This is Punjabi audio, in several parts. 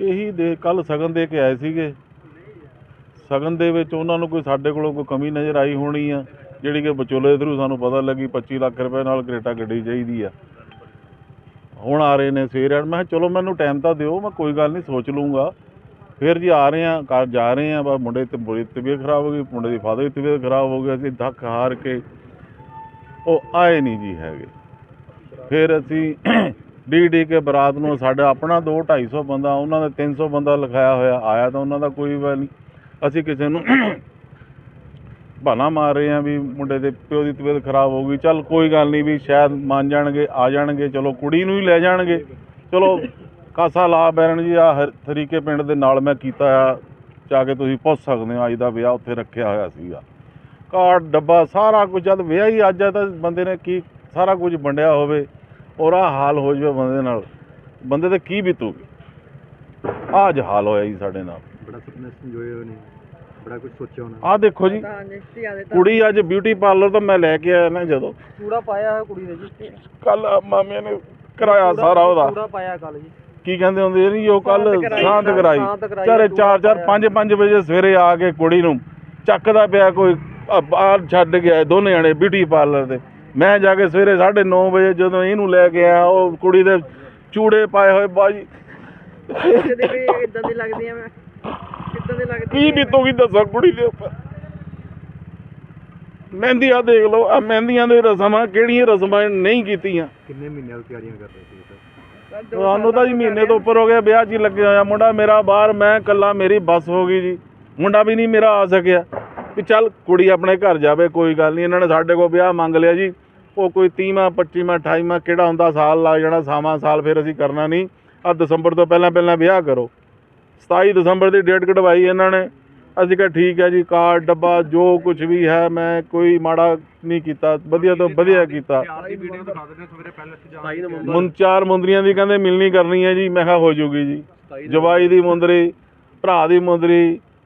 ਇਹੀ ਦੇ ਕੱਲ ਸਗਨ ਦੇ ਕੇ ਆਏ ਸੀਗੇ। ਸਗਨ ਦੇ ਵਿੱਚ ਉਹਨਾਂ ਨੂੰ ਕੋਈ ਸਾਡੇ ਕੋਲੋਂ ਕੋਈ ਕਮੀ ਨਜ਼ਰ ਆਈ ਹੋਣੀ ਆ, ਜਿਹੜੀ ਕਿ ਵਿਚੋਲੇ ਥਰੂ ਸਾਨੂੰ ਪਤਾ ਲੱਗੀ 25 ਲੱਖ ਰੁਪਏ ਨਾਲ ਕਰੇਟਾ ਗੱਡੀ ਚਾਹੀਦੀ ਆ। ਹੁਣ ਆ ਰਹੇ ਨੇ ਸਵੇਰ, ਮੈਂ ਕਿਹਾ ਚਲੋ ਮੈਨੂੰ ਟਾਈਮ ਤਾਂ ਦਿਓ, ਮੈਂ ਕੋਈ ਗੱਲ ਨਹੀਂ ਸੋਚ ਲੂੰਗਾ ਫਿਰ ਜੀ ਆ ਰਹੇ ਆ, ਘਰ ਜਾ ਰਹੇ ਆ, ਬਸ ਮੁੰਡੇ ਤੇ ਬੁਰੀ ਤਬੀਅਤ ਖਰਾਬ ਹੋ ਗਈ, ਮੁੰਡੇ ਦੀ ਫਾਦਰ ਦੀ ਤਬੀਅਤ ਖਰਾਬ ਹੋ ਗਈ, ਅਸੀਂ ਧੱਕ ਹਾਰ ਕੇ ਉਹ ਆਏ ਨਹੀਂ ਜੀ ਹੈਗੇ। ਫਿਰ ਅਸੀਂ ਡੀ ਡੀ ਕੇ ਬਰਾਤ ਨੂੰ ਸਾਡਾ ਆਪਣਾ 2 250 ਬੰਦਾ, ਉਹਨਾਂ ਦਾ 300 ਬੰਦਾ ਲਿਖਾਇਆ ਹੋਇਆ, ਆਇਆ ਤਾਂ ਉਹਨਾਂ ਦਾ ਕੋਈ ਵੀ ਨਹੀਂ। ਅਸੀਂ ਕਿਸੇ ਨੂੰ ਬਹਾਨਾ ਮਾਰ ਰਹੇ ਆ ਵੀ ਮੁੰਡੇ ਦੇ ਪਿਓ ਦੀ ਤਬੀਅਤ ਖਰਾਬ ਹੋ ਗਈ। ਚੱਲ ਕੋਈ ਗੱਲ ਨਹੀਂ ਵੀ ਸ਼ਾਇਦ ਮੰਨ ਜਾਣਗੇ, ਆ ਜਾਣਗੇ, ਚਲੋ ਕੁੜੀ ਨੂੰ ਹੀ ਲੈ ਜਾਣਗੇ। ਚਲੋ ਕਾਸਾ ਲਾ ਬੈਰਨ ਜੀ ਆ ਤਰੀਕੇ ਪਿੰਡ ਦੇ ਨਾਲ ਮੈਂ ਕੀਤਾ ਆ, ਜਾ ਕੇ ਤੁਸੀਂ ਪੁੱਛ ਸਕਦੇ ਹੋ, ਅੱਜ ਦਾ ਵਿਆਹ ਉੱਥੇ ਰੱਖਿਆ ਹੋਇਆ ਸੀਗਾ। ਕਾਰਡ, ਡੱਬਾ, ਸਾਰਾ ਕੁਝ, ਜਦ ਵਿਆਹ ਹੀ ਅੱਜ ਆ ਤਾਂ ਬੰਦੇ ਨੇ ਕੀ ਸਾਰਾ ਕੁਝ ਵੰਡਿਆ ਹੋਵੇ। ਔਰ ਆ ਹਾਲ ਹੋ ਜਾਵੇ ਬੰਦੇ ਨਾਲ ਬੰਦੇ ਤੇ ਕੀ ਬੀਤੂਗੀ? ਆਹ ਅੱਜ ਹਾਲ ਹੋਇਆ ਜੀ ਸਾਡੇ ਨਾਲ। ਬੜਾ ਸੁਪਨੇ ਸੰਜੋਏ ਹੋਏ ਨੇ ਬੜਾ ਕੁਝ ਸੋਚਿਆ ਹੋਣਾ। ਆਹ ਦੇਖੋ ਜੀ ਆ ਕੁੜੀ ਅੱਜ ਬਿਊਟੀ ਪਾਰਲਰ ਤੋਂ ਮੈਂ ਲੈ ਕੇ ਆਇਆ ਨਾ ਜਦੋਂ। ਚੂੜਾ ਪਾਇਆ ਹੈ ਕੁੜੀ ਦੇ ਜੀ ਕੱਲ ਮਾਮੇ ਨੇ ਕਰਾਇਆ ਸਾਰਾ ਉਹਦਾ। ਚੂੜਾ ਪਾਇਆ ਕੱਲ ਜੀ। ਕੀ ਕਹਿੰਦੇ ਹੁੰਦੇ ਨਹੀਂ ਉਹ ਕੱਲ ਸ਼ਾਂਤ ਕਰਾਈ, ਚਾਰੇ ਚੂੜਾ 4 4 5 5 ਵਜੇ ਸਵੇਰੇ ਆ ਕੇ ਕੁੜੀ ਨੂੰ ਚੱਕਦਾ ਪਿਆ ਕੋਈ ਆ ਬਾਹਰ ਛੱਡ ਗਿਆ ਦੋਨੇ ਜਣੇ ਬਿਊਟੀ ਪਾਰਲਰ ਦੇ। ਮੈਂ ਜਾ ਕੇ ਸਵੇਰੇ 9:30 ਵਜੇ ਜਦੋਂ ਇਹਨੂੰ ਲੈ ਕੇ ਆਇਆ ਉਹ ਕੁੜੀ ਦੇ ਚੂੜੇ ਪਾਏ ਹੋਏ ਬਾਜੀ। ਜਿਹਦੇ ਵੀ ਇਦਾਂ ਦੀ ਲੱਗਦੀ ਆ ਮੈਂ। ਕਿੱਦਾਂ ਦੀ ਲੱਗਦੀ ਕੀ ਬੀਤੂਗੀ ਦੱਸੋ ਕੁੜੀ ਦੇ ਉੱਪਰ। ਮਹਿੰਦੀਆਂ ਦੇਖ ਲਓ ਆ ਮਹਿੰਦੀਆਂ ਦੇ ਰਸਮਾਂ ਕਿਹੜੀਆਂ ਰਸਮਾਂ ਨਹੀਂ ਕੀਤੀਆਂ। ਕਿੰਨੇ ਮਹੀਨਿਆਂ ਤੋਂ ਤਿਆਰੀਆਂ ਕਰ ਰਹੇ ਸੀ ਸਰ ਤੁਹਾਨੂੰ ਤਾਂ ਜੀ ਮਹੀਨੇ ਤੋਂ ਉੱਪਰ ਹੋ ਗਿਆ ਵਿਆਹ 'ਚ ਹੀ ਲੱਗਿਆ ਹੋਇਆ ਮੁੰਡਾ ਮੇਰਾ ਬਾਹਰ ਮੈਂ ਇਕੱਲਾ ਮੇਰੀ ਬੱਸ ਹੋ ਗਈ ਜੀ। ਮੁੰਡਾ ਵੀ ਨਹੀਂ ਮੇਰਾ ਆ ਸਕਿਆ। ਵੀ ਚੱਲ ਕੁੜੀ ਆਪਣੇ ਘਰ ਜਾਵੇ ਕੋਈ ਗੱਲ ਨਹੀਂ ਇਹਨਾਂ ਨੇ ਸਾਡੇ ਕੋਲ ਵਿਆਹ ਮੰਗ ਲਿਆ ਜੀ। ਉਹ ਕੋਈ 30ਵਾਂ 25ਵਾਂ 28ਵਾਂ ਕਿਹੜਾ ਹੁੰਦਾ ਸਾਲ ਲੱਗ ਜਾਣਾ ਸਾਵਾਂ ਸਾਲ ਫਿਰ ਅਸੀਂ ਕਰਨਾ ਨਹੀਂ। ਆ ਦਸੰਬਰ ਤੋਂ ਪਹਿਲਾਂ ਪਹਿਲਾਂ ਵਿਆਹ ਕਰੋ। 27 ਦਸੰਬਰ ਦੀ ਡੇਟ ਕਢਵਾਈ ਇਹਨਾਂ ਨੇ। ਅਸੀਂ ਕਿਹਾ ਠੀਕ ਹੈ ਜੀ, ਕਾਰਡ, ਡੱਬਾ, ਜੋ ਕੁਝ ਵੀ ਹੈ, ਮੈਂ ਕੋਈ ਮਾੜਾ ਨਹੀਂ ਕੀਤਾ। ਵਧੀਆ ਤੋਂ ਵਧੀਆ ਕੀਤਾ। ਮੁੰ, ਚਾਰ ਮੁੰਦਰੀਆਂ ਦੀ ਕਹਿੰਦੇ ਮਿਲਣੀ ਕਰਨੀ ਹੈ ਜੀ, ਮੈਂ ਕਿਹਾ ਹੋ ਜੂਗੀ ਜੀ। ਜਵਾਈ ਦੀ ਮੁੰਦਰੀ, ਭਰਾ ਦੀ ਮੁੰਦਰੀ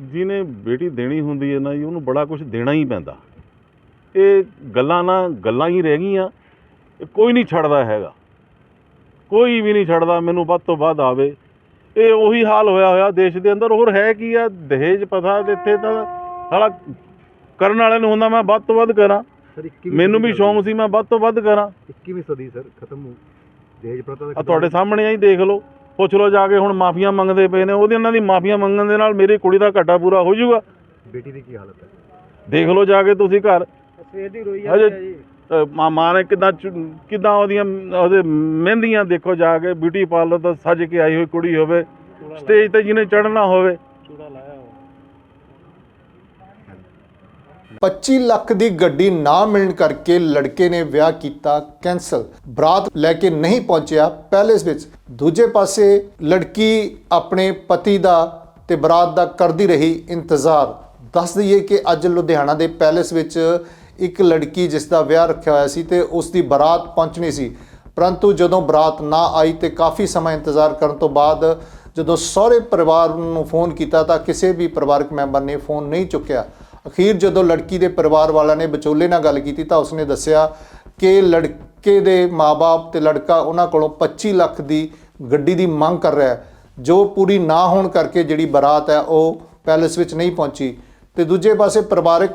ਜਿਹਨੇ ਬੇਟੀ ਦੇਣੀ ਹੁੰਦੀ ਹੈ ਨਾ ਜੀ ਉਹਨੂੰ ਬੜਾ ਕੁਝ ਦੇਣਾ ਹੀ ਪੈਂਦਾ। ਇਹ ਗੱਲਾਂ ਨਾ ਗੱਲਾਂ ਹੀ ਰਹਿ ਗਈਆਂ ਕੋਈ ਨਹੀਂ ਛੱਡਦਾ ਹੈਗਾ। ਕੋਈ ਵੀ ਨਹੀਂ ਛੱਡਦਾ ਮੈਨੂੰ ਵੱਧ ਤੋਂ ਵੱਧ ਆਵੇ। ਇਹ ਉਹੀ ਹਾਲ ਹੋਇਆ ਹੋਇਆ ਦੇਸ਼ ਦੇ ਅੰਦਰ ਹੋਰ ਹੈ ਕੀ ਆ? ਦਹੇਜ ਪਤਾ ਇੱਥੇ ਤਾਂ ਸਾਲਾ ਕਰਨ ਵਾਲੇ ਨੂੰ ਹੁੰਦਾ ਮੈਂ ਵੱਧ ਤੋਂ ਵੱਧ ਕਰਾਂ। ਸਰ 21ਵੀਂ ਮੈਨੂੰ ਵੀ ਸ਼ੌਂਕ ਸੀ ਮੈਂ ਵੱਧ ਤੋਂ ਵੱਧ ਕਰਾਂ। 21ਵੀਂ ਸਦੀ ਸਰ ਖਤਮ ਹੋ ਦਹੇਜ ਪ੍ਰਥਾ ਤੁਹਾਡੇ ਸਾਹਮਣੇ ਆਈ ਦੇਖ ਲਓ। ਪੁੱਛ ਲਓ ਜਾ ਕੇ ਹੁਣ ਮਾਫੀਆਂ ਮੰਗਦੇ ਪਏ ਨੇ ਉਹਦੇ ਉਹਨਾਂ ਦੀ ਮਾਫੀਆਂ ਮੰਗਣ ਦੇ ਨਾਲ ਮੇਰੀ ਕੁੜੀ ਦਾ ਘਾਟਾ ਪੂਰਾ ਹੋ ਜਾਊਗਾ। ਬੇਟੀ ਦੀ ਕੀ ਹਾਲਤ ਹੈ? ਦੇਖ ਲਓ ਜਾ ਕੇ ਤੁਸੀਂ ਘਰ। ਸਵੇਰ ਦੀ ਰੋਈ ਹਜੇ- ਜਾਂਦੀ ਆ ਜੀ। ਅ, ਮਾਂ ਨੇ ਕਿਦਾਂ ਕਿਦਾਂ ਉਹਦੀਆਂ ਉਹਦੇ ਮਹਿੰਦੀਆਂ ਦੇਖੋ ਜਾ ਕੇ ਬਿਊਟੀ ਪਾਰਲਰ ਤੋਂ ਸੱਜ ਕੇ ਆਈ ਹੋਈ ਕੁੜੀ ਹੋਵੇ ਸਟੇਜ ਤੇ ਜਿਹਨੇ ਚੜ੍ਹਨਾ ਹੋਵੇ। ਚੂੜਾ ਲਾਇਆ 25 ਲੱਖ ਦੀ ਗੱਡੀ ਨਾ ਮਿਲਣ ਕਰਕੇ ਲੜਕੇ ਨੇ ਵਿਆਹ ਕੀਤਾ ਕੈਂਸਲ। ਬਰਾਤ ਲੈ ਕੇ ਨਹੀਂ ਪਹੁੰਚਿਆ ਪੈਲੇਸ ਵਿੱਚ। ਦੂਜੇ ਪਾਸੇ ਲੜਕੀ ਆਪਣੇ ਪਤੀ ਦਾ ਤੇ ਬਰਾਤ ਦਾ ਕਰਦੀ ਰਹੀ ਇੰਤਜ਼ਾਰ। ਦੱਸ ਦਈਏ ਕਿ ਅੱਜ ਲੁਧਿਆਣਾ ਦੇ ਪੈਲੇਸ ਵਿੱਚ ਇੱਕ ਲੜਕੀ ਜਿਸ ਦਾ ਵਿਆਹ ਰੱਖਿਆ ਹੋਇਆ ਸੀ ਤੇ ਉਸ ਦੀ ਬਰਾਤ ਪਹੁੰਚਣੀ ਸੀ। ਪਰੰਤੂ ਜਦੋਂ ਬਰਾਤ ਨਾ ਆਈ ਤੇ ਕਾਫੀ ਸਮਾਂ ਇੰਤਜ਼ਾਰ ਕਰਨ ਤੋਂ ਬਾਅਦ ਜਦੋਂ ਸਹੁਰੇ ਪਰਿਵਾਰ ਨੂੰ ਫੋਨ ਕੀਤਾ ਤਾਂ ਕਿਸੇ ਵੀ ਪਰਿਵਾਰਕ ਮੈਂਬਰ ਨੇ ਫੋਨ ਨਹੀਂ ਚੁੱਕਿਆ। ਅਖੀਰ ਜਦੋਂ ਲੜਕੀ ਦੇ ਪਰਿਵਾਰ ਵਾਲਿਆਂ ਨੇ ਵਿਚੋਲੇ ਨਾਲ ਗੱਲ ਕੀਤੀ ਤਾਂ ਉਸਨੇ ਦੱਸਿਆ ਕਿ ਲੜਕੇ ਦੇ ਮਾਪੇ ਤੇ ਲੜਕਾ ਉਹਨਾਂ ਕੋਲੋਂ 25 ਲੱਖ ਦੀ ਗੱਡੀ ਦੀ ਮੰਗ ਕਰ ਰਿਹਾ ਹੈ। ਜੋ ਪੂਰੀ ਨਾ ਹੋਣ ਕਰਕੇ ਜਿਹੜੀ ਬਰਾਤ ਹੈ, ਉਹ ਪੈਲੇਸ ਵਿੱਚ ਨਹੀਂ ਪਹੁੰਚੀ। ਤੇ ਦੂਜੇ ਪਾਸੇ ਪਰਿਵਾਰਕ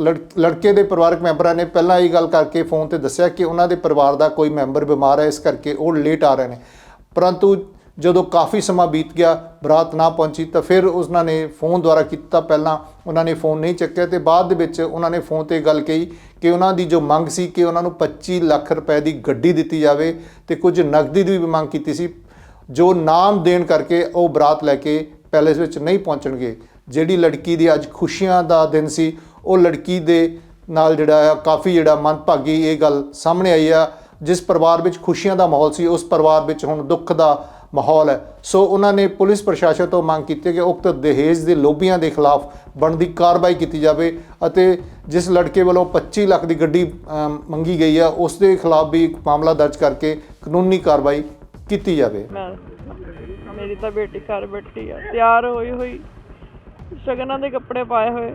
ਲੜ- ਲੜਕੇ ਦੇ ਪਰਿਵਾਰਕ ਮੈਂਬਰਾਂ ਨੇ ਪਹਿਲਾਂ ਇਹ ਗੱਲ ਕਰਕੇ ਫੋਨ ਤੇ ਦੱਸਿਆ ਕਿ ਉਹਨਾਂ ਦੇ ਪਰਿਵਾਰ ਦਾ ਕੋਈ ਮੈਂਬਰ ਬਿਮਾਰ ਹੈ, ਇਸ ਕਰਕੇ ਉਹ ਲੇਟ ਆ ਰਹੇ ਨੇ। ਪਰੰਤੂ ਜਦੋਂ ਕਾਫੀ ਸਮਾਂ ਬੀਤ ਗਿਆ, ਬਰਾਤ ਨਾ ਪਹੁੰਚੀ ਤਾਂ ਫਿਰ ਉਹਨਾਂ ਨੇ ਫੋਨ ਦੁਆਰਾ ਕੀਤਾ। ਪਹਿਲਾਂ ਉਹਨਾਂ ਨੇ ਫੋਨ ਨਹੀਂ ਚੱਕਿਆ ਤੇ ਬਾਅਦ ਦੇ ਵਿੱਚ ਉਹਨਾਂ ਨੇ ਫੋਨ ਤੇ ਗੱਲ ਕਹੀ ਕਿ ਉਹਨਾਂ ਦੀ ਜੋ ਮੰਗ ਸੀ ਕਿ ਉਹਨਾਂ ਨੂੰ 25 ਲੱਖ ਰੁਪਏ ਦੀ ਗੱਡੀ ਦਿੱਤੀ ਜਾਵੇ ਤੇ ਕੁਝ ਨਕਦੀ ਦੀ ਵੀ ਮੰਗ ਕੀਤੀ ਸੀ, ਜੋ ਨਾਮ ਦੇਣ ਕਰਕੇ ਉਹ ਬਰਾਤ ਲੈ ਕੇ ਪੈਲੇਸ ਵਿੱਚ ਨਹੀਂ ਪਹੁੰਚਣਗੇ। ਜਿਹੜੀ ਲੜਕੀ ਦੀ ਅੱਜ ਖੁਸ਼ੀਆਂ ਦਾ ਦਿਨ ਸੀ, ਉਹ ਲੜਕੀ ਦੇ ਨਾਲ ਜਿਹੜਾ ਆ, ਕਾਫੀ ਜਿਹੜਾ ਮੰਦਭਾਗੀ ਇਹ ਗੱਲ ਸਾਹਮਣੇ ਆਈ ਆ, ਜਿਸ ਪਰਿਵਾਰ ਵਿੱਚ ਖੁਸ਼ੀਆਂ ਦਾ ਮਾਹੌਲ ਸੀ, ਉਸ ਪਰਿਵਾਰ ਵਿੱਚ ਹੁਣ ਦੁੱਖ ਦਾ ਮਾਹੌਲ ਹੈ। ਸੋ ਉਹਨਾਂ ਨੇ ਪੁਲਿਸ ਪ੍ਰਸ਼ਾਸਨ ਤੋਂ ਮੰਗ ਕੀਤੀ ਹੈ ਕਿ ਉਕਤ ਦਹੇਜ ਦੇ ਲੋਭੀਆਂ ਦੇ ਖਿਲਾਫ ਬਣਦੀ ਕਾਰਵਾਈ ਕੀਤੀ ਜਾਵੇ ਅਤੇ ਜਿਸ ਲੜਕੇ ਵੱਲੋਂ 25 ਲੱਖ ਦੀ ਗੱਡੀ ਮੰਗੀ ਗਈ ਹੈ ਉਸ ਦੇ ਖਿਲਾਫ ਵੀ ਮਾਮਲਾ ਦਰਜ ਕਰਕੇ ਕਾਨੂੰਨੀ ਕਾਰਵਾਈ ਕੀਤੀ ਜਾਵੇ। ਮੇਰੀ ਤਾਂ ਬੇਟੀ ਘਰ ਬੈਠੀ ਆ, ਤਿਆਰ ਹੋਈ ਹੋਈ। ਸ਼ਗਨਾਂ ਦੇ ਕੱਪੜੇ ਪਾਏ ਹੋਏ।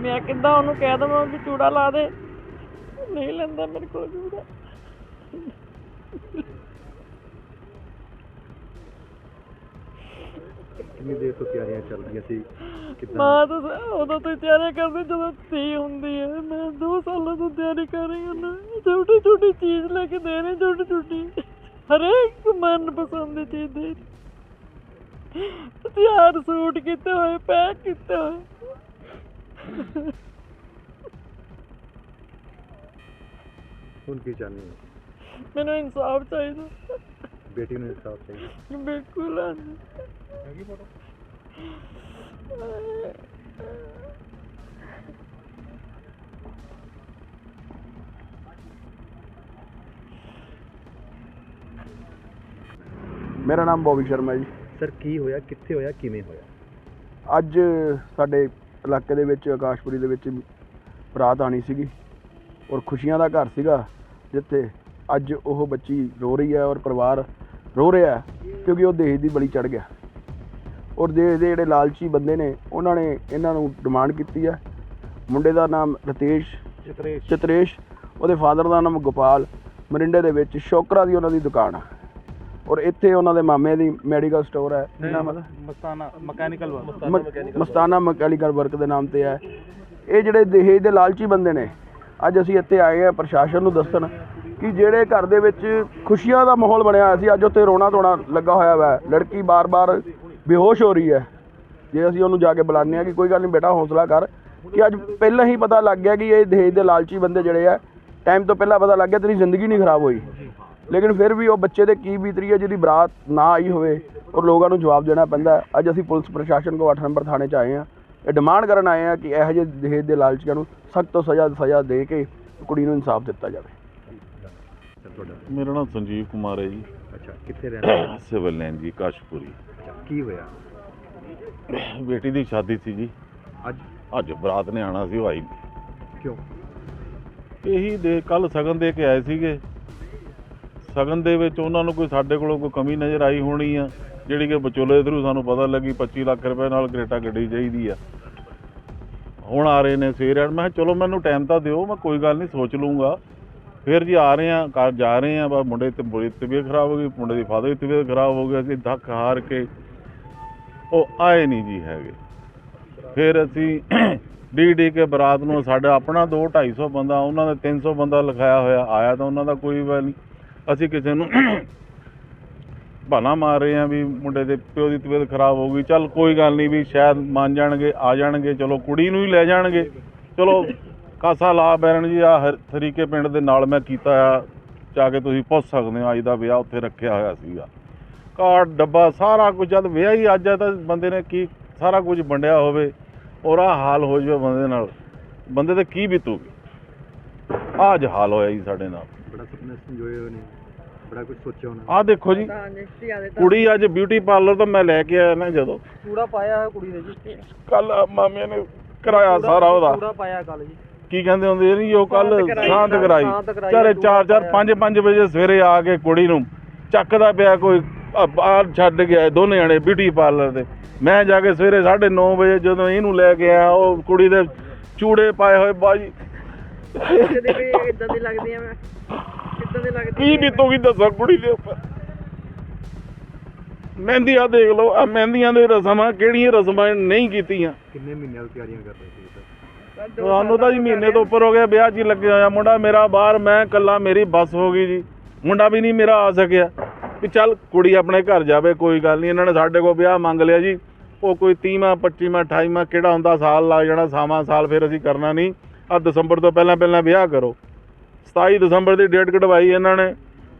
ਮੈਂ ਕਿੱਦਾਂ ਉਹਨੂੰ ਕਹਿ ਦਵਾਂ ਵੀ ਚੂੜਾ ਲਾ ਦੇ? ਨਹੀਂ ਲੈਂਦਾ ਮੇਰੇ ਕੋਲ ਚੂੜਾ। ਕਿੰਨੀ ਦੇਰ ਤੋਂ ਤਿਆਰੀਆਂ ਚੱਲ ਰਹੀਆਂ ਸੀ? ਕਿੱਦਾਂ? ਮਾਂ ਤਾਂ ਸ- ਉਦੋਂ ਤੋਂ ਹੀ ਤਿਆਰੀ ਕਰਦੀ ਜਦੋਂ ਧੀ ਹੁੰਦੀ ਹੈ। ਮੈਂ 2 ਸਾਲਾਂ ਤੋਂ ਤਿਆਰੀ ਕਰ ਰਹੀ ਹਾਂ ਨਾ ਛੋਟੀ ਛੋਟੀ ਚੀਜ਼ ਲੈ ਕੇ ਦੇ ਰਹੀ ਛੋਟੀ ਛੋਟੀ। ਹਰੇਕ ਮਨ ਪਸੰਦ ਦੀ ਚੀਜ਼ ਦੇ ਰਹੀ। ਤਿਆਰ ਸੂਟ ਕੀਤੇ ਹੋਏ ਪੈਕ ਕੀਤੇ ਹੋਏ। ਹੁਣ ਕੀ ਚਾਹੁੰਦੇ ਹੋ? ਮੈਨੂੰ ਇਨਸਾਫ ਚਾਹੀਦਾ। ਬੇਟੀ ਨੂੰ ਇਨਸਾਫ ਚਾਹੀਦਾ। ਬਿਲਕੁਲ ਮੇਰਾ ਨਾਮ ਬੋਬੀ ਸ਼ਰਮਾ ਜੀ। ਸਰ ਕੀ ਹੋਇਆ? ਕਿੱਥੇ ਹੋਇਆ? ਕਿਵੇਂ ਹੋਇਆ? ਅੱਜ ਸਾਡੇ ਇਲਾਕੇ ਦੇ ਵਿੱਚ ਆਕਾਸ਼ਪੁਰੀ ਦੇ ਵਿੱਚ ਬਰਾਤ ਆਣੀ ਸੀਗੀ ਔਰ ਖੁਸ਼ੀਆਂ ਦਾ ਘਰ ਸੀਗਾ ਜਿੱਥੇ ਅੱਜ ਉਹ ਬੱਚੀ ਰੋ ਰਹੀ ਹੈ ਔਰ ਪਰਿਵਾਰ ਰੋ ਰਿਹਾ ਹੈ ਕਿਉਂਕਿ ਉਹ ਦਹੇਜ ਦੀ ਬਲੀ ਚੜ ਗਿਆ। ਔਰ ਦੇ ਦੇ ਜਿਹੜੇ ਲਾਲਚੀ ਬੰਦੇ ਨੇ ਉਹਨਾਂ ਨੇ ਇਹਨਾਂ ਨੂੰ ਡਿਮਾਂਡ ਕੀਤੀ ਹੈ। ਮੁੰਡੇ ਦਾ ਨਾਮ ਰਤੇਸ਼ ਚਿਤਰੇਸ਼। ਚਿਤਰੇਸ਼ ਉਹਦੇ ਫਾਦਰ ਦਾ ਨਾਮ ਗੋਪਾਲ ਮਰਿੰਡੇ ਦੇ ਵਿੱਚ ਸ਼ੋਕਰਾ ਦੀ ਉਹਨਾਂ ਦੀ ਦੁਕਾਨ ਆ ਔਰ ਇੱਥੇ ਉਹਨਾਂ ਦੇ ਮਾਮੇ ਦੀ ਮੈਡੀਕਲ ਸਟੋਰ ਹੈ। ਨਾਮ ਮਸਤਾਨਾ ਮਕੈਨੀਕਲ ਮ- ਮਸਤਾਨਾ ਮਕੈਨੀਕਲ ਵਰਕ ਦੇ ਨਾਮ ਤੇ ਹੈ। ਇਹ ਜਿਹੜੇ ਦਹੇਜ ਦੇ ਲਾਲਚੀ ਬੰਦੇ ਨੇ ਅੱਜ ਅਸੀਂ ਇੱਥੇ ਆਏ ਆ ਪ੍ਰਸ਼ਾਸਨ ਨੂੰ ਦੱਸਣ। ਕਿ ਜਿਹੜੇ ਘਰ ਦੇ ਵਿੱਚ ਖੁਸ਼ੀਆਂ ਦਾ ਮਾਹੌਲ ਬਣਿਆ ਹੋਇਆ ਸੀ, ਅੱਜ ਉੱਥੇ ਰੋਣਾ ਧੋਣਾ ਲੱਗਾ ਹੋਇਆ ਵਾ। ਲੜਕੀ ਬਾਰ-ਬਾਰ ਬੇਹੋਸ਼ ਹੋ ਰਹੀ ਹੈ। ਜੇ ਅਸੀਂ ਉਹਨੂੰ ਜਾ ਕੇ ਬੁਲਾਉਂਦੇ ਆ ਕਿ ਕੋਈ ਗੱਲ ਨਹੀਂ ਬੇਟਾ, ਹੌਸਲਾ ਕਰ ਕਿ ਅੱਜ ਪਹਿਲਾਂ ਹੀ ਪਤਾ ਲੱਗ ਗਿਆ ਕਿ ਇਹ ਦਹੇਜ ਦੇ ਲਾਲਚੀ ਬੰਦੇ ਜਿਹੜੇ ਆ ਟਾਈਮ ਤੋਂ ਪਹਿਲਾਂ ਪਤਾ ਲੱਗ ਗਿਆ ਤੇਰੀ ਜ਼ਿੰਦਗੀ ਨਹੀਂ ਖਰਾਬ ਹੋਈ। ਲੇਕਿਨ ਫਿਰ ਵੀ ਉਹ ਬੱਚੇ ਦੇ ਕੀ ਬੀਤਰੀ ਹੈ, ਜਿਹਦੀ ਬਰਾਤ ਨਾ ਆਈ ਹੋਵੇ, ਔਰ ਲੋਕਾਂ ਨੂੰ ਜਵਾਬ ਦੇਣਾ ਪੈਂਦਾ ਅੱਜ ਅਸੀਂ ਪੁਲਿਸ ਪ੍ਰਸ਼ਾਸਨ ਕੋ 8 ਨੰਬਰ ਥਾਣੇ 'ਚ ਆਏ ਹਾਂ। ਇਹ ਡਿਮਾਂਡ ਕਰਨ ਆਏ ਹਾਂ ਕਿ ਇਹੋ ਜਿਹੇ ਦਹੇਜ ਦੇ ਲਾਲਚੀਆਂ ਨੂੰ ਸਖਤ ਤੋਂ ਸਜ਼ਾ ਸਜ਼ਾ ਦੇ ਕੇ ਕੁੜੀ ਨੂੰ ਇਨਸਾਫ ਦਿੱਤਾ ਜਾਵੇ। ਸਰ ਤੁਹਾਡਾ ਮੇਰਾ ਨਾਮ ਸੰਜੀਵ ਕੁਮਾਰ ਹੈ ਜੀ। ਅੱਛਾ ਕਿੱਥੇ ਰਹਿਣਾ ਸਿਵਲ ਲਾਈਨ ਜੀ ਕਾਸ਼ਪੁਰੀ। ਕੀ ਹੋਇਆ? ਬੇਟੀ ਦੀ ਸ਼ਾਦੀ ਸੀ ਜੀ। ਅੱਜ? ਅੱਜ ਬਰਾਤ ਨੇ ਆਣਾ ਸੀ ਉਹ ਆਈ ਨਹੀਂ। ਕਿਉਂ? ਇਹੀ ਦੇ ਕੱਲ ਸਗਨ ਦੇ ਕੇ ਆਏ ਸੀਗੇ। ਸਗਨ ਦੇ ਵਿੱਚ ਉਹਨਾਂ ਨੂੰ ਕੋਈ ਸਾਡੇ ਕੋਲੋਂ ਕੋਈ ਕਮੀ ਨਜ਼ਰ ਆਈ ਹੋਣੀ ਆ ਜਿਹੜੀ ਕਿ ਵਿਚੋਲੇ ਦੇ ਥਰੂ ਸਾਨੂੰ ਪਤਾ ਲੱਗੀ 25 ਲੱਖ ਰੁਪਏ ਨਾਲ ਕਰੇਟਾ ਗੱਡੀ ਚਾਹੀਦੀ ਆ। ਹੁਣ ਆ ਰਹੇ ਨੇ ਸਵੇਰੇ ਮੈਂ ਕਿਹਾ ਚਲੋ ਮੈਨੂੰ ਟਾਈਮ ਤਾਂ ਦਿਓ ਮੈਂ ਕੋਈ ਗੱਲ ਨਹੀਂ ਸੋਚ ਲੂੰਗਾ ਫਿਰ ਜੀ ਆ ਰਹੇ ਆ ਘਰ ਜਾ ਰਹੇ ਆ ਬਸ ਮੁੰਡੇ ਤੇ ਬੁਰੀ ਤਬੀਅਤ ਖਰਾਬ ਹੋ ਗਈ, ਮੁੰਡੇ ਦੀ ਫਾਦਰ ਦੀ ਤਬੀਅਤ ਖਰਾਬ ਹੋ ਗਈ, ਅਸੀਂ ਧੱਕ ਹਾਰ ਕੇ ਉਹ ਆਏ ਨਹੀਂ ਜੀ ਹੈਗੇ। ਫਿਰ ਅਸੀਂ ਡੀ ਡੀ ਕੇ ਬਰਾਤ ਨੂੰ ਸਾਡਾ ਆਪਣਾ 2 250 ਬੰਦਾ, ਉਹਨਾਂ ਦਾ 300 ਬੰਦਾ ਲਿਖਾਇਆ ਹੋਇਆ, ਆਇਆ ਤਾਂ ਉਹਨਾਂ ਦਾ ਕੋਈ ਵੀ ਨਹੀਂ। ਅਸੀਂ ਕਿਸੇ ਨੂੰ ਬਹਾਨਾ ਮਾਰ ਰਹੇ ਆ ਵੀ ਮੁੰਡੇ ਦੇ ਪਿਓ ਦੀ ਤਬੀਅਤ ਖਰਾਬ ਹੋ ਗਈ, ਚੱਲ ਕੋਈ ਗੱਲ ਨਹੀਂ ਵੀ ਸ਼ਾਇਦ ਮੰਨ ਜਾਣਗੇ, ਆ ਜਾਣਗੇ, ਚਲੋ ਕੁੜੀ ਨੂੰ ਹੀ ਲੈ ਜਾਣਗੇ, ਚਲੋ ਕਾਸਾ ਲਾ ਬੈਰਨ ਜੀ ਆ ਤਰੀਕੇ ਪਿੰਡ ਦੇ ਨਾਲ ਮੈਂ ਕੀਤਾ ਆ ਜਾ ਕੇ ਤੁਸੀਂ ਪੁੱਛ ਸਕਦੇ ਹੋ ਅੱਜ ਦਾ ਵਿਆਹ ਉੱਥੇ ਰੱਖਿਆ ਹੋਇਆ ਸੀਗਾ। ਕਾਰਡ ਡੱਬਾ ਸਾਰਾ ਕੁਝ ਜਦ ਵਿਆਹ ਹੀ ਅੱਜ ਆ ਤਾਂ ਬੰਦੇ ਨੇ ਕੀ ਸਾਰਾ ਕੁਝ ਵੰਡਿਆ ਹੋਵੇ ਔਰ ਆ ਹਾਲ ਹੋ ਜਾਵੇ ਬੰਦੇ ਨਾਲ ਬੰਦੇ ਤੇ ਕੀ ਬੀਤੂਗੀ? ਆਹ ਅੱਜ ਹਾਲ ਹੋਇਆ ਜੀ ਸਾਡੇ ਨਾਲ। ਬੜਾ ਸੁਪਨੇ ਸੰਜੋਏ ਹੋਏ ਨੇ ਬੜਾ ਕੁਝ ਸੋਚਿਆ ਹੋਣਾ ਆਹ ਦੇਖੋ ਜੀ ਕੁੜੀ ਅੱਜ ਬਿਊਟੀ ਪਾਰਲਰ ਤੋਂ ਮੈਂ ਲੈ ਕੇ ਆਇਆ ਨਾ ਜਦੋਂ। ਚੂੜਾ ਪਾਇਆ ਹੈ ਕੁੜੀ ਦੇ ਜੀ। ਕੱਲ ਮਾਮੇ ਨੇ ਕਰਾਇਆ ਸਾਰਾ ਉਹਦਾ। ਚੂੜਾ ਪਾਇਆ ਕੱਲ ਜੀ। ਕੀ ਕਹਿੰਦੇ ਹੁੰਦੇ ਨਹੀਂ ਉਹ ਕੱਲ ਸ਼ਾਂਤ ਕਰਾਈ, ਚਾਰੇ ਚੂੜਾ 4 4 ਪਾਇਆ। 5 5 ਵਜੇ ਸਵੇਰੇ ਆ ਕੇ ਕੁੜੀ ਨੂੰ ਚੱਕਦਾ ਪਿਆ ਕੋਈ ਆ ਬਾਹਰ ਛੱਡ ਗਿਆ ਦੋਨੇ ਜਣੇ ਬਿਊਟੀ ਪਾਰਲਰ ਦੇ। ਮੈਂ ਜਾ ਕੇ ਸਵੇਰੇ 9:30 ਵਜੇ ਜਦੋਂ ਇਹਨੂੰ ਲੈ ਕੇ ਆਇਆ ਉਹ ਕੁੜੀ ਦੇ ਚੂੜੇ ਪਾਏ ਹੋਏ ਬਾਜੀ ਕਦੇ ਦੀ ਲੱਗਦੀ ਆ ਮੈਂ। ਕਿੱਦਾਂ ਦੀ ਲੱਗਦੀ ਕੀ ਬੀਤੂਗੀ ਦੱਸੋ ਕੁੜੀ ਦੇ ਉੱਪਰ। ਮਹਿੰਦੀਆਂ ਦੇਖ ਲਓ ਆ ਮਹਿੰਦੀਆਂ ਦੇ ਰਸਮਾਂ ਕਿਹੜੀਆਂ ਰਸਮਾਂ ਨਹੀਂ ਕੀਤੀਆਂ। ਕਿੰਨੇ ਮਹੀਨਿਆਂ ਤੋਂ ਤਿਆਰੀਆਂ ਕਰ ਰਹੇ ਸੀ ਸਰ ਸਾਨੂੰ ਤਾਂ ਜੀ ਮਹੀਨੇ ਤੋਂ ਉੱਪਰ ਹੋ ਗਿਆ, ਵਿਆਹ 'ਚ ਹੀ ਲੱਗਿਆ ਹੋਇਆ ਮੁੰਡਾ ਮੇਰਾ ਬਾਹਰ, ਮੈਂ ਇਕੱਲਾ, ਮੇਰੀ ਬੱਸ ਹੋ ਗਈ ਜੀ। ਮੁੰਡਾ ਵੀ ਨਹੀਂ, ਮੇਰਾ ਆ ਸਕਿਆ। ਵੀ ਚੱਲ ਕੁੜੀ ਆਪਣੇ ਘਰ ਜਾਵੇ, ਕੋਈ ਗੱਲ ਨਹੀਂ। ਇਹਨਾਂ ਨੇ ਸਾਡੇ ਕੋਲ ਵਿਆਹ ਮੰਗ ਲਿਆ ਜੀ। ਉਹ ਕੋਈ 30ਵਾਂ 25ਵਾਂ 28ਵਾਂ ਕਿਹੜਾ ਹੁੰਦਾ, ਸਾਲ ਲੱਗ ਜਾਣਾ ਸਾਵਾਂ ਸਾਲ ਫਿਰ ਅਸੀਂ ਕਰਨਾ ਨਹੀਂ। ਆ ਦਸੰਬਰ ਤੋਂ ਪਹਿਲਾਂ ਪਹਿਲਾਂ ਵਿਆਹ ਕਰੋ। 27 ਦਸੰਬਰ ਦੀ ਡੇਟ ਕਢਵਾਈ ਇਹਨਾਂ ਨੇ।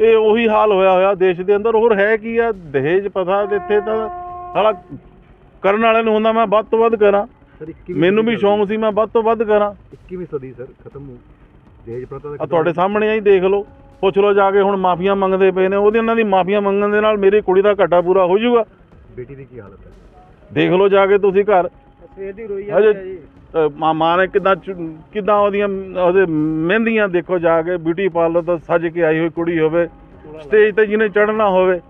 ਇਹ ਉਹੀ ਹਾਲ ਹੋਇਆ ਹੋਇਆ ਦੇਸ਼ ਦੇ ਅੰਦਰ। ਹੋਰ ਹੈ ਕੀ ਆ? ਦਹੇਜ ਪਤਾ ਇੱਥੇ ਤਾਂ ਸਾਲਾ ਕਰਨ ਵਾਲੇ ਨੂੰ ਹੁੰਦਾ ਮੈਂ ਵੱਧ ਤੋਂ ਵੱਧ ਕਰਾਂ। ਸਰ 21ਵੀਂ ਮੈਨੂੰ ਵੀ ਸ਼ੌਂਕ ਸੀ ਮੈਂ ਵੱਧ ਤੋਂ ਵੱਧ ਕਰਾਂ। 21ਵੀਂ ਸਦੀ ਸਰ ਖਤਮ ਹੋ ਦਹੇਜ ਪ੍ਰਥਾ ਆ ਤੁਹਾਡੇ ਸਾਹਮਣੇ ਆਈ ਦੇਖ ਲਓ। ਪੁੱਛ ਲਓ ਜਾ ਕੇ ਹੁਣ ਮਾਫੀਆਂ ਮੰਗਦੇ ਪਏ ਨੇ ਉਹਦੇ ਉਹਨਾਂ ਦੀ ਮਾਫੀਆਂ ਮੰਗਣ ਦੇ ਨਾਲ ਮੇਰੀ ਕੁੜੀ ਦਾ ਘਾਟਾ ਪੂਰਾ ਹੋ ਜਾਊਗਾ। ਬੇਟੀ ਦੀ ਕੀ ਹਾਲਤ ਹੈ? ਦੇਖ ਲਓ ਜਾ ਕੇ ਤੁਸੀਂ ਘਰ। ਸਵੇਰ ਦੀ ਰੋਈ ਹਜੇ ਅ, ਮਾਂ ਮਾਂ ਨੇ ਕਿਦਾਂ ਕਿਦਾਂ ਉਹਦੀਆਂ ਉਹਦੇ ਮਹਿੰਦੀਆਂ ਦੇਖੋ ਜਾ ਕੇ ਬਿਊਟੀ ਪਾਰਲਰ ਤੋਂ ਸੱਜ ਕੇ ਆਈ ਹੋਈ ਕੁੜੀ ਹੋਵੇ ਸਟੇਜ ਤੇ ਜਿਹਨੇ ਚੜ੍ਹਨਾ ਹੋਵੇ।